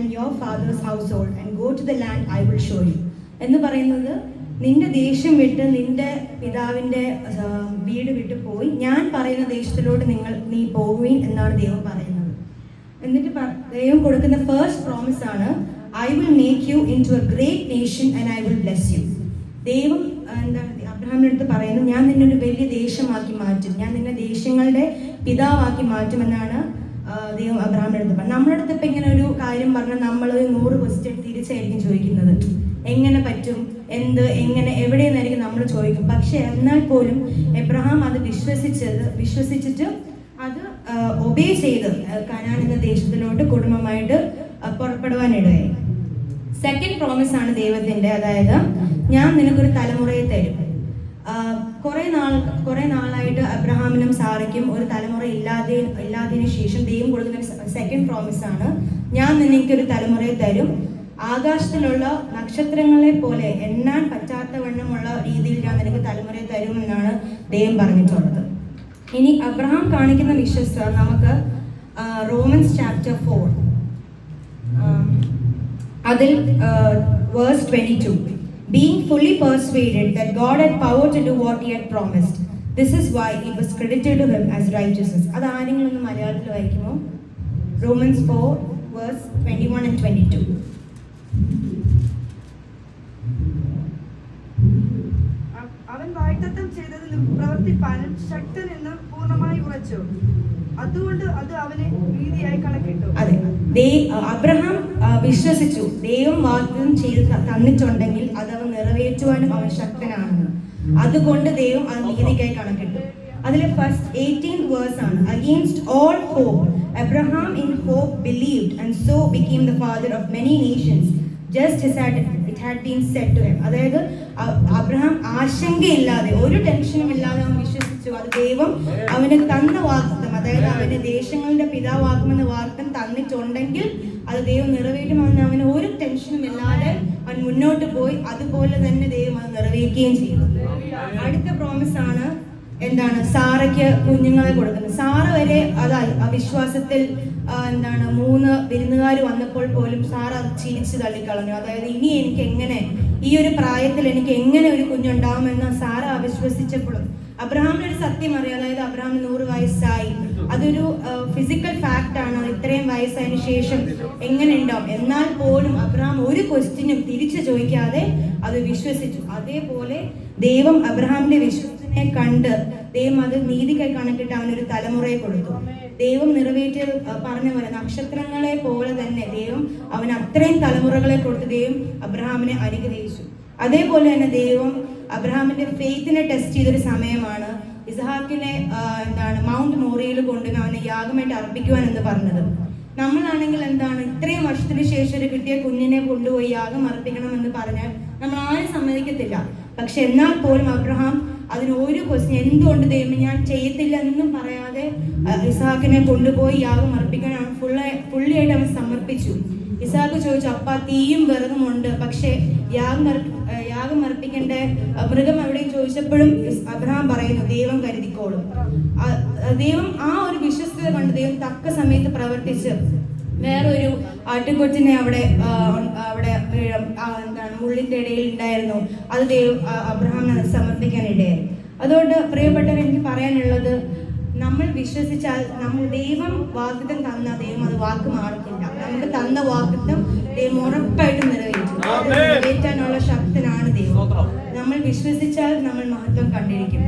And your father's household and go to the land I will show you എന്ന് പറയുന്നത് നിന്റെ ദേഷ്യം വിട്ട് നിന്റെ പിതാവിന്റെ വീട് വിട്ട് പോയി. ഞാൻ പറയുന്ന ദേശത്തിലോട്ട് നിങ്ങൾ നീ പോകുകയും എന്നാണ് ദൈവം പറയുന്നത്. എന്നിട്ട് ദൈവം കൊടുക്കുന്ന ഫേസ്റ്റ് പ്രോമിസ് ആണ് I will make you into a great nation and I will bless you ദൈവം എന്താണ് അബ്രഹാമിന്റെ അടുത്ത് പറയുന്നത് ഞാൻ നിന്നെ ഒരു വലിയ ദേശമാക്കി മാറ്റും. ഞാൻ നിന്നെ ദേശങ്ങളുടെ പിതാവാക്കി മാറ്റുമെന്നാണ് ദൈവം അബ്രഹാമിന്റെ അടുത്ത് പറഞ്ഞു. നമ്മുടെ അടുത്ത് ഇപ്പൊ ഇങ്ങനെ ഒരു കാര്യം പറഞ്ഞാൽ നമ്മൾ നൂറ് ക്വസ്റ്റ്യൻ തിരിച്ചായിരിക്കും ചോദിക്കുന്നത്. എങ്ങനെ പറ്റും? എന്ത്? എങ്ങനെ? എവിടെയെന്നായിരിക്കും നമ്മൾ ചോദിക്കും. പക്ഷെ എന്നാൽ പോലും എബ്രഹാം അത് വിശ്വസിച്ചത് വിശ്വസിച്ചിട്ട് അത് ഒബേ ചെയ്ത് കനാൻ എന്ന ദേശത്തിലോട്ട് കുടുംബമായിട്ട് പുറപ്പെടുവാനിടയായി. സെക്കൻഡ് പ്രോമിസ് ആണ് ദൈവത്തിന്റെ അതായത് ഞാൻ നിനക്കൊരു തലമുറയെ തരും. കുറെ നാൾ കുറെ നാളായിട്ട് അബ്രഹാമിനും സാറയ്ക്കും ഒരു തലമുറ ഇല്ലാതെ ഇല്ലാതിന് ശേഷം ദൈവം കൊടുക്കുന്ന സെക്കൻഡ് പ്രോമിസ് ആണ്. ഞാൻ നിനക്കൊരു തലമുറയെ തരും. ആകാശത്തിലുള്ള നക്ഷത്രങ്ങളെ പോലെ എണ്ണാൻ പറ്റാത്ത വണ്ണമുള്ള രീതിയിൽ ഞാൻ നിനക്ക് തലമുറയെ തരും എന്നാണ് ദൈവം പറഞ്ഞിട്ടുള്ളത്. ഇനി അബ്രഹാം കാണിക്കുന്ന വിശ്വസ്ത നമുക്ക് റോമൻസ് ചാപ്റ്റർ ഫോർ അതിൽ verse twenty two being fully persuaded that God had power to do what he had promised. This is why it was credited to him as righteousness. ആരെങ്കിലും ഒന്ന് മലയാളത്തിൽ വായിക്കുമോ? Romans four verse twenty one and twenty two അവ- അവൻ വാഗ്ദത്തം ചെയ്തത് പ്രവർത്തിപ്പാനും ശക്തനെന്ന് പൂർണമായി ഉറച്ചു. അതുകൊണ്ട് അത് ദേ- അബ്രഹാം വിശ്വസിച്ചു. ദൈവം വാഗ്ദാനം ചെയ്ത് തന്നിട്ടുണ്ടെങ്കിൽ അത് അവൻ നിറവേറ്റുവാനും അവൻ ശക്തനാണെന്ന്. അതുകൊണ്ട് ദൈവം അത് നീതിക്കായി കണക്കിട്ടു. അതിലെ ഫസ്റ്റ് എയ്റ്റീൻ വേഴ്സ് ആണ്. Against all hope Abraham in hope believed and so became the father of many nations just it had been said to him അതായത് അബ്രഹാം ആശങ്കയില്ലാതെ ഒരു ടെൻഷനും ഇല്ലാതെ അവൻ വിശ്വസിച്ചു. അത് ദൈവം അവന് തന്ന വാഗ്ദത്തം അതായത് അവന് ദേശങ്ങളുടെ പിതാവാകുമെന്ന് വാഗ്ദം തന്നിട്ടുണ്ടെങ്കിൽ അത് ദൈവം നിറവേറ്റുമെന്ന് അവന് ഒരു ടെൻഷനും ഇല്ലാതെ അവൻ മുന്നോട്ട് പോയി അതുപോലെ തന്നെ ദൈവം അത് നിറവേറ്റുകയും ചെയ്തു. അടുത്ത പ്രോമിസ് ആണ് എന്താണ്? സാറയ്ക്ക് കുഞ്ഞുങ്ങളെ കൊടുക്കുന്നത്. സാറ വരെ അതായി. അവിശ്വാസത്തിൽ എന്താണ് മൂന്ന് വിരുന്നുകാർ വന്നപ്പോൾ പോലും അത് ചിരിച്ചു തള്ളിക്കളഞ്ഞു. അതായത് ഇനി എനിക്ക് എങ്ങനെ ഈ ഒരു പ്രായത്തിൽ എനിക്ക് എങ്ങനെ ഒരു കുഞ്ഞുണ്ടാവുമെന്ന് സാറ അവിശ്വസിച്ചപ്പോഴും. അബ്രഹാമിന് ഒരു സത്യം അറിയാം. അതായത് അബ്രഹാം നൂറ് വയസ്സായി. അതൊരു ഫിസിക്കൽ ഫാക്റ്റ് ആണ്? ഇത്രയും വയസ്സായതിനു ശേഷം എങ്ങനെ ഉണ്ടാവും എന്നാൽ പോലും അബ്രഹാം ഒരു ക്വസ്റ്റ്യനും തിരിച്ചു ചോദിക്കാതെ അത് വിശ്വസിച്ചു. അതേപോലെ ദൈവം അബ്രഹാമിന്റെ വിശ്വസിനെ കണ്ട് ദൈവം അത് നീതിക്കായി കണക്കിട്ട് അവനൊരു തലമുറയെ കൊടുത്തു. ദൈവം നിറവേറ്റിയ അഹ് പറഞ്ഞ പോലെ നക്ഷത്രങ്ങളെ പോലെ തന്നെ ദൈവം അവൻ അത്രയും തലമുറകളെ കൊടുത്ത് ദൈവം അബ്രഹാമിനെ അനുഗ്രഹിച്ചു. അതേപോലെ തന്നെ ദൈവം അബ്രഹാമിന്റെ ഫെയ്ത്തിനെ ടെസ്റ്റ് ചെയ്തൊരു സമയമാണ്. കൊണ്ടുപോയി അവനെ യാഗമായിട്ട് അർപ്പിക്കുവാൻ എന്ന് പറഞ്ഞത്. നമ്മളാണെങ്കിൽ എന്താണ്? ഇത്രയും വർഷത്തിന് ശേഷം ഒരു കിട്ടിയ കുഞ്ഞിനെ കൊണ്ടുപോയി യാഗം അർപ്പിക്കണം എന്ന് പറഞ്ഞാൽ നമ്മൾ ആരും സമ്മതിക്കത്തില്ല. പക്ഷെ എന്നാൽ പോലും അബ്രഹാം അതിന് ഒരു ക്വസ്റ്റ്യൻ എന്തുകൊണ്ട് ദൈവം ഞാൻ ചെയ്യത്തില്ല എന്നും പറയാതെ ഇസാഖിനെ കൊണ്ടുപോയി യാഗം അർപ്പിക്കാൻ ഫുള്ള് ഫുള്ളിയായിട്ട് അവൻ സമർപ്പിച്ചു. ഇസാഖ് ചോദിച്ചു അപ്പ തീയും വിറകും ഉണ്ട്. പക്ഷേ യാഗം യാഗം അർപ്പിക്കേണ്ട മൃഗം എവിടെയും ചോദിച്ചപ്പോഴും അബ്രഹാം പറയുന്നു ദൈവം കരുതിക്കോളും. ദൈവം ആ ഒരു വിശ്വസ്തത കണ്ട് ദൈവം തക്ക സമയത്ത് പ്രവർത്തിച്ച് വേറൊരു ആട്ടുകൊറ്റിനെ അവിടെ അവിടെ എന്താണ് മുള്ളിന്റെ ഇടയിൽ ഉണ്ടായിരുന്നു. അത് ദൈവം അബ്രഹാം സമർപ്പിക്കാൻ ഇടയായി. അതുകൊണ്ട് പ്രിയപ്പെട്ടവർ എനിക്ക് പറയാനുള്ളത് നമ്മൾ വിശ്വസിച്ചാൽ നമ്മൾ ദൈവം വാഗ്ദത്തം തന്ന ദൈവം അത് വാക്ക് മാറത്തില്ല. നമുക്ക് തന്ന വാഗ്ദത്തം ദൈവം ഉറപ്പായിട്ടും നിറവേറ്റും. നിറവേറ്റാനുള്ള ശക്തനാണ് ദൈവം. നമ്മൾ വിശ്വസിച്ചാൽ നമ്മൾ മഹത്വം കണ്ടിരിക്കും.